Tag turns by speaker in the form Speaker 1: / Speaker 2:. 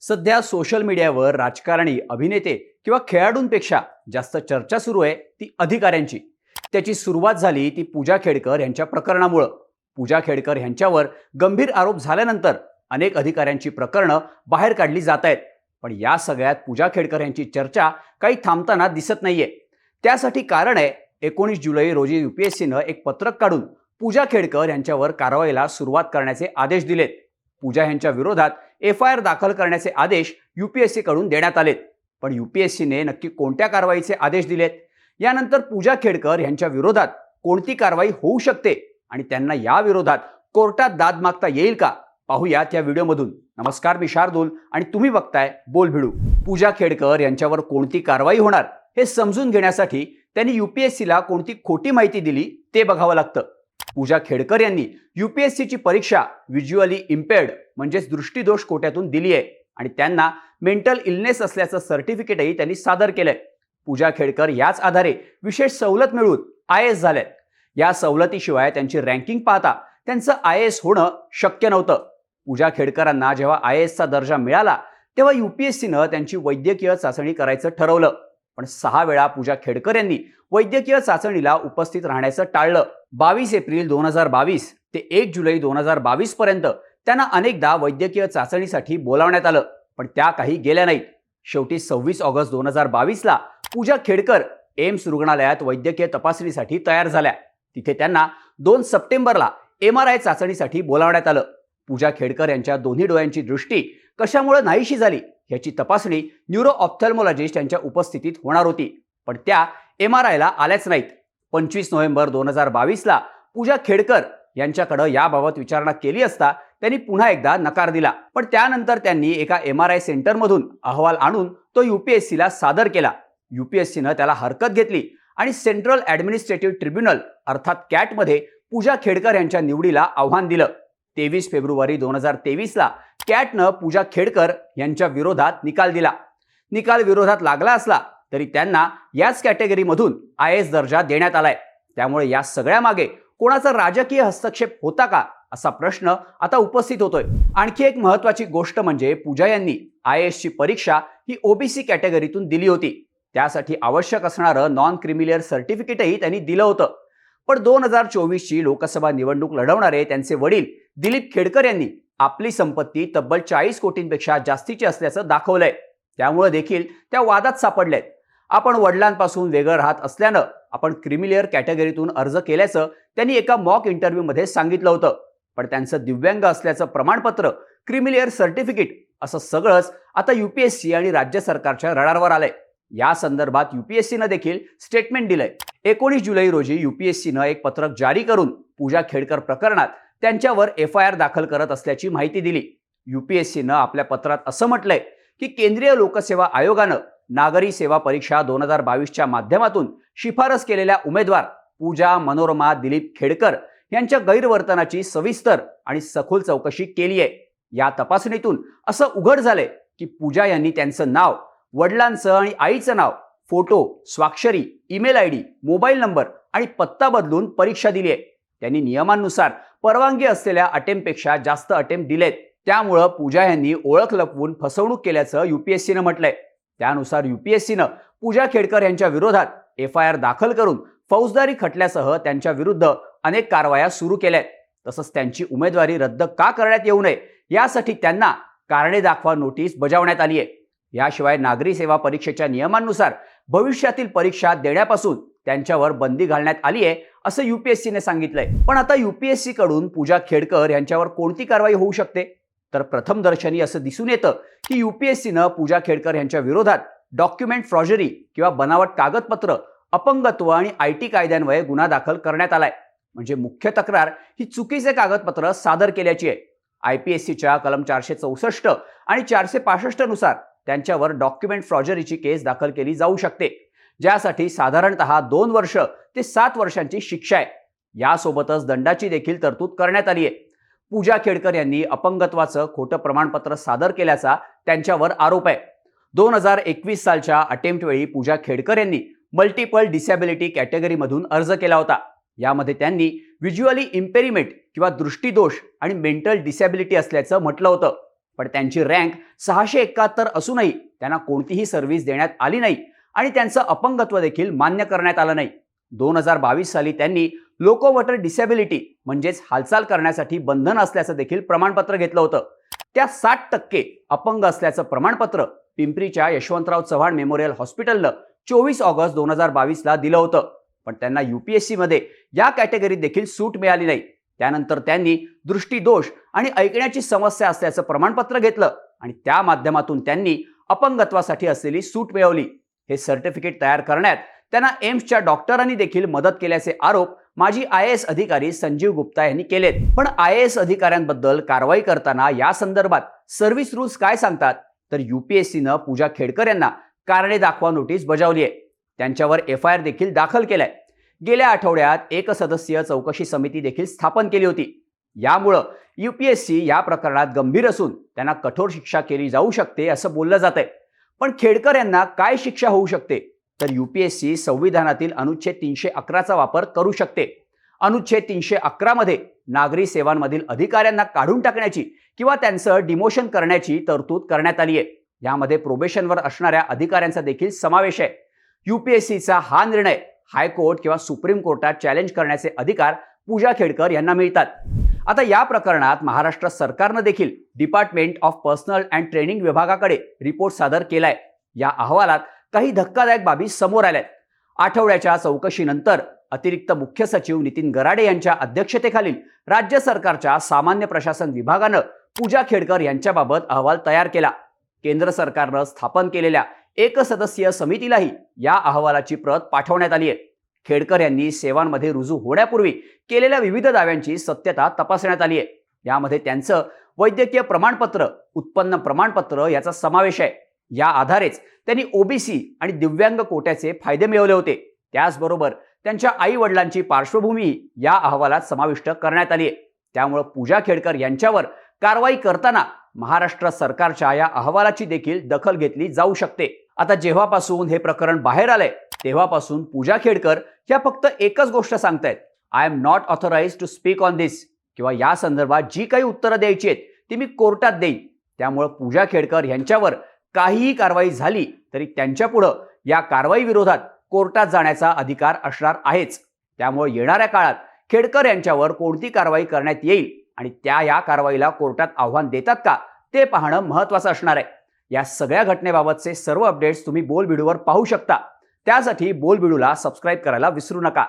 Speaker 1: सध्या सोशल मीडियावर राजकारणी अभिनेते किंवा खेळाडूंपेक्षा जास्त चर्चा सुरू आहे ती अधिकाऱ्यांची. त्याची सुरुवात झाली ती पूजा खेडकर यांच्या प्रकरणामुळं. पूजा खेडकर यांच्यावर गंभीर आरोप झाल्यानंतर अनेक अधिकाऱ्यांची प्रकरणं बाहेर काढली जात आहेत. पण या सगळ्यात पूजा खेडकर यांची चर्चा काही थांबताना दिसत नाहीये. त्यासाठी कारण आहे एकोणीस जुलै रोजी युपीएससीनं एक पत्रक काढून पूजा खेडकर यांच्यावर कारवाईला सुरुवात करण्याचे आदेश दिलेत. पूजा यांच्या विरोधात एफ आय आर दाखल करण्याचे आदेश युपीएससीकडून देण्यात आलेत. पण युपीएससीने नक्की कोणत्या कारवाईचे आदेश दिलेत? यानंतर पूजा खेडकर यांच्या विरोधात कोणती कारवाई होऊ शकते? आणि त्यांना या विरोधात कोर्टात दाद मागता येईल का? पाहूयात या व्हिडिओमधून. नमस्कार मी शार्दूल आणि तुम्ही बघताय बोल भिडू. पूजा खेडकर यांच्यावर कोणती कारवाई होणार? हे समजून घेण्यासाठी त्यांनी युपीएससीला कोणती खोटी माहिती दिली ते बघावं लागतं. पूजा खेडकर यांनी युपीएससीची परीक्षा व्हिज्युअली इम्पेअर्ड म्हणजेच दृष्टीदोष कोट्यातून दिली आहे. आणि त्यांना मेंटल इलनेस असल्याचं सर्टिफिकेटही त्यांनी सादर केलंय. पूजा खेडकर याच आधारे विशेष सवलत मिळवून आय एस झाल्यात या सवलतीशिवाय त्यांची रँकिंग पाहता त्यांचं आय एस होणं शक्य नव्हतं. पूजा खेडकरांना जेव्हा आय एसचा दर्जा मिळाला तेव्हा युपीएससीनं त्यांची वैद्यकीय चाचणी करायचं ठरवलं. पण सहा वेळा पूजा खेडकर यांनी वैद्यकीय चाचणीला उपस्थित राहण्याचं टाळलं. बावीस एप्रिल दोन हजार बावीस ते एक जुलै दोन हजार बावीस पर्यंत त्यांना अनेकदा वैद्यकीय चाचणीसाठी बोलावण्यात आलं पण त्या काही गेल्या नाहीत. शेवटी सव्वीस ऑगस्ट दोन हजार बावीसला पूजा खेडकर एम्स रुग्णालयात वैद्यकीय तपासणीसाठी तयार झाल्या. तिथे त्यांना दोन सप्टेंबरला एम आर आय चाचणीसाठी बोलावण्यात आलं. पूजा खेडकर यांच्या दोन्ही डोळ्यांची दृष्टी कशामुळे नाहीशी झाली याची तपासणी न्यूरो ऑप्थॅल्मॉलॉजिस्ट यांच्या उपस्थितीत होणार होती पण त्या एम आर आयला आल्याच नाहीत. पंचवीस नोव्हेंबर दोन हजार बावीसला पूजा खेडकर यांच्याकडं याबाबत विचारणा केली असता त्यांनी पुन्हा एकदा नकार दिला. पण त्यानंतर त्यांनी एका एम आर आय सेंटरमधून अहवाल आणून तो युपीएससीला सादर केला. युपीएससीनं त्याला हरकत घेतली आणि सेंट्रल ॲडमिनिस्ट्रेटिव्ह ट्रिब्युनल अर्थात कॅटमध्ये पूजा खेडकर यांच्या निवडीला आव्हान दिलं. तेवीस फेब्रुवारी दोन हजार तेवीसला कॅटनं पूजा खेडकर यांच्या विरोधात निकाल दिला. निकाल विरोधात लागला असला तरी त्यांना याच कॅटेगरीमधून आय एस दर्जा देण्यात आलाय. त्यामुळे या सगळ्या मागे कोणाचा राजकीय हस्तक्षेप होता का असा प्रश्न आता उपस्थित होतोय. आणखी एक महत्वाची गोष्ट म्हणजे पूजा यांनी आय एसची परीक्षा ही ओबीसी कॅटेगरीतून दिली होती. त्यासाठी आवश्यक असणारं नॉन क्रिमिलियर सर्टिफिकेटही त्यांनी दिलं होतं. पण दोन हजार चोवीसची लोकसभा निवडणूक लढवणारे त्यांचे वडील दिलीप खेडकर यांनी आपली संपत्ती तब्बल चाळीस कोटींपेक्षा जास्तीची असल्याचं दाखवलंय. त्यामुळे देखील त्या वादात सापडल्यात आपण वडिलांपासून वेगळं राहत असल्यानं आपण क्रिमिलेअर कॅटेगरीतून अर्ज केल्याचं त्यांनी एका मॉक इंटरव्ह्यूमध्ये सांगितलं होतं. पण त्यांचं दिव्यांग असल्याचं प्रमाणपत्र क्रिमिलेअर सर्टिफिकेट असं सगळंच आता युपीएससी आणि राज्य सरकारच्या रडारवर आलंय. या संदर्भात युपीएससीनं देखील स्टेटमेंट दिलंय. एकोणीस जुलै रोजी युपीएससीनं एक पत्रक जारी करून पूजा खेडकर प्रकरणात त्यांच्यावर एफ आय आर दाखल करत असल्याची माहिती दिली. युपीएससीनं आपल्या पत्रात असं म्हटलंय की केंद्रीय लोकसेवा आयोगानं नागरी सेवा परीक्षा दोन हजार बावीसच्या माध्यमातून शिफारस केलेल्या उमेदवार पूजा मनोरमा दिलीप खेडकर यांच्या गैरवर्तनाची सविस्तर आणि सखोल चौकशी केली आहे. या तपासणीतून असं उघड झालंय की पूजा यांनी त्यांचं नाव वडिलांचं आणि आईचं नाव फोटो स्वाक्षरी email I D mobile number आणि पत्ता बदलून परीक्षा दिली आहे. त्यांनी नियमांनुसार परवानगी असलेल्या अटेम्पपेक्षा जास्त अटेम्प्ट दिलेत. त्यामुळं पूजा यांनी ओळख लपवून फसवणूक केल्याचं युपीएससीनं म्हटलंय. त्यानुसार युपीएससीनं पूजा खेडकर यांच्या विरोधात एफ आय आर दाखल करून फौजदारी खटल्यासह त्यांच्या विरुद्ध अनेक कारवाया सुरू केल्या तसंच त्यांची उमेदवारी रद्द का करण्यात येऊ नये यासाठी त्यांना कारणे दाखवा नोटीस बजावण्यात आली आहे याशिवाय नागरी सेवा परीक्षेच्या नियमांनुसार भविष्यातील परीक्षा देण्यापासून त्यांच्यावर बंदी घालण्यात आली आहे असं युपीएससीने सांगितलंय. पण आता युपीएससी कडून पूजा खेडकर यांच्यावर कोणती कारवाई होऊ शकते? तर प्रथमदर्शनी असं दिसून येतं की युपीएससीनं पूजा खेडकर यांच्या विरोधात डॉक्युमेंट फ्रॉजरी किंवा बनावट कागदपत्र अपंगत्व आणि आय टी कायद्यान्वये गुन्हा दाखल करण्यात आलाय. म्हणजे मुख्य तक्रार ही चुकीचे कागदपत्र सादर केल्याची आहे. आय पी एस सीच्या कलम चारशे चौसष्ट आणि चारशे पासष्टनुसार त्यांच्यावर डॉक्युमेंट फ्रॉजरीची केस दाखल केली जाऊ शकते ज्यासाठी साधारणतः दोन वर्ष ते सात वर्षांची शिक्षा आहे. यासोबतच दंडाची देखील तरतूद करण्यात आली आहे. पूजा खेडकर यांनी अपंगत्वाचं खोटं प्रमाणपत्र सादर केल्याचा त्यांच्यावर आरोप आहे. दोन हजार एकवीस सालच्या अटेम्प्टवेळी पूजा खेडकर यांनी मल्टिपल डिसॅबिलिटी कॅटेगरीमधून अर्ज केला होता. यामध्ये त्यांनी व्हिज्युअली इम्पेरिमेंट किंवा दृष्टीदोष आणि मेंटल डिसॅबिलिटी असल्याचं म्हटलं होतं. पण त्यांची रँक सहाशे एकाहत्तर असूनही त्यांना कोणतीही सर्व्हिस देण्यात आली नाही आणि त्यांचं अपंगत्व देखील मान्य करण्यात आलं नाही. दोन हजार बावीस साली त्यांनी लोकोवटर डिसेबिलिटी म्हणजेच हालचाल करण्यासाठी बंधन असल्याचं देखील प्रमाणपत्र घेतलं होतं. त्या साठ टक्के अपंग असल्याचं प्रमाणपत्र पिंपरीच्या यशवंतराव चव्हाण मेमोरियल हॉस्पिटलनं चोवीस ऑगस्ट दोन हजार बावीसला दिलं होतं. पण त्यांना युपीएससी मध्ये या कॅटेगरीत देखील सूट मिळाली नाही. त्यानंतर त्यांनी दृष्टीदोष आणि ऐकण्याची समस्या असल्याचं प्रमाणपत्र घेतलं आणि त्या माध्यमातून त्यांनी अपंगत्वासाठी असलेली सूट मिळवली. हे सर्टिफिकेट तयार करण्यात त्यांना एम्सच्या डॉक्टरांनी देखील मदत केल्याचे आरोप माजी आय एस अधिकारी संजीव गुप्ता यांनी केलेत. पण आय एस अधिकाऱ्यांबद्दल कारवाई करताना या संदर्भात सर्व्हिस रूल्स काय सांगतात? तर युपीएससीनं पूजा खेडकर यांना कारणे दाखवा नोटीस बजावली आहे. त्यांच्यावर एफ आय आर देखील दाखल केलाय. गेल्या आठवड्यात एक सदस्यीय चौकशी समिती देखील स्थापन केली होती. यामुळं युपीएससी या प्रकरणात गंभीर असून त्यांना कठोर शिक्षा केली जाऊ शकते असं बोललं जात आहे पण खेडकर यांना काय शिक्षा होऊ शकते? तर युपीएससी संविधानातील अनुच्छेद तीनशे अकराचा वापर करू शकते. अनुच्छेद तीनशे अकरामध्ये नागरी सेवांमधील अधिकाऱ्यांना काढून टाकण्याची किंवा त्यांचं डिमोशन करण्याची तरतूद करण्यात आली आहे यामध्ये प्रोबेशनवर असणाऱ्या अधिकाऱ्यांचा देखील समावेश आहे. युपीएससीचा हा निर्णय हायकोर्ट किंवा सुप्रीम कोर्टात चॅलेंज करण्याचे अधिकार पूजा खेडकर यांना मिळतात. आता या प्रकरणात महाराष्ट्र सरकारनं देखील department of personnel and training विभागाकडे रिपोर्ट सादर केलाय. या अहवालात काही धक्कादायक बाबी समोर आल्यात. आठवड्याच्या चौकशीनंतर अतिरिक्त मुख्य सचिव नितीन गराडे यांच्या अध्यक्षतेखालील राज्य सरकारच्या सामान्य प्रशासन विभागानं पूजा खेडकर यांच्याबाबत अहवाल तयार केला. केंद्र सरकारनं स्थापन केलेल्या एकसदस्यीय समितीलाही या अहवालाची प्रत पाठवण्यात आली आहे खेडकर यांनी सेवांमध्ये रुजू होण्यापूर्वी केलेल्या विविध दाव्यांची सत्यता तपासण्यात आली आहे यामध्ये त्यांचं वैद्यकीय प्रमाणपत्र उत्पन्न प्रमाणपत्र याचा समावेश आहे. या आधारेच त्यांनी ओबीसी आणि दिव्यांग कोट्याचे फायदे मिळवले होते. त्याचबरोबर त्यांच्या आई वडिलांची पार्श्वभूमी या अहवालात समाविष्ट करण्यात आली आहे त्यामुळे पूजा खेडकर यांच्यावर कारवाई करताना महाराष्ट्र सरकारच्या या अहवालाची देखील दखल घेतली जाऊ शकते. आता जेव्हापासून हे प्रकरण बाहेर आलंय तेव्हापासून पूजा खेडकर ह्या फक्त एकच गोष्ट सांगतायत. I am not authorised to speak on this किंवा या संदर्भात जी काही उत्तरं द्यायची आहेत ती मी कोर्टात देईन. त्यामुळं पूजा खेडकर यांच्यावर काहीही कारवाई झाली तरी त्यांच्यापुढं या कारवाई विरोधात कोर्टात जाण्याचा अधिकार असणार आहेच. त्यामुळे येणाऱ्या काळात खेडकर यांच्यावर कोणती कारवाई करण्यात येईल आणि त्या या कारवाईला कोर्टात आव्हान देतात का ते पाहणं महत्त्वाचं असणार आहे. या सगळ्या घटनेबाबतचे सर्व अपडेट्स तुम्ही बोल व्हिडिओवर पाहू शकता. त्यासाठी बोल व्हिडिओला सबस्क्राईब करायला विसरू नका.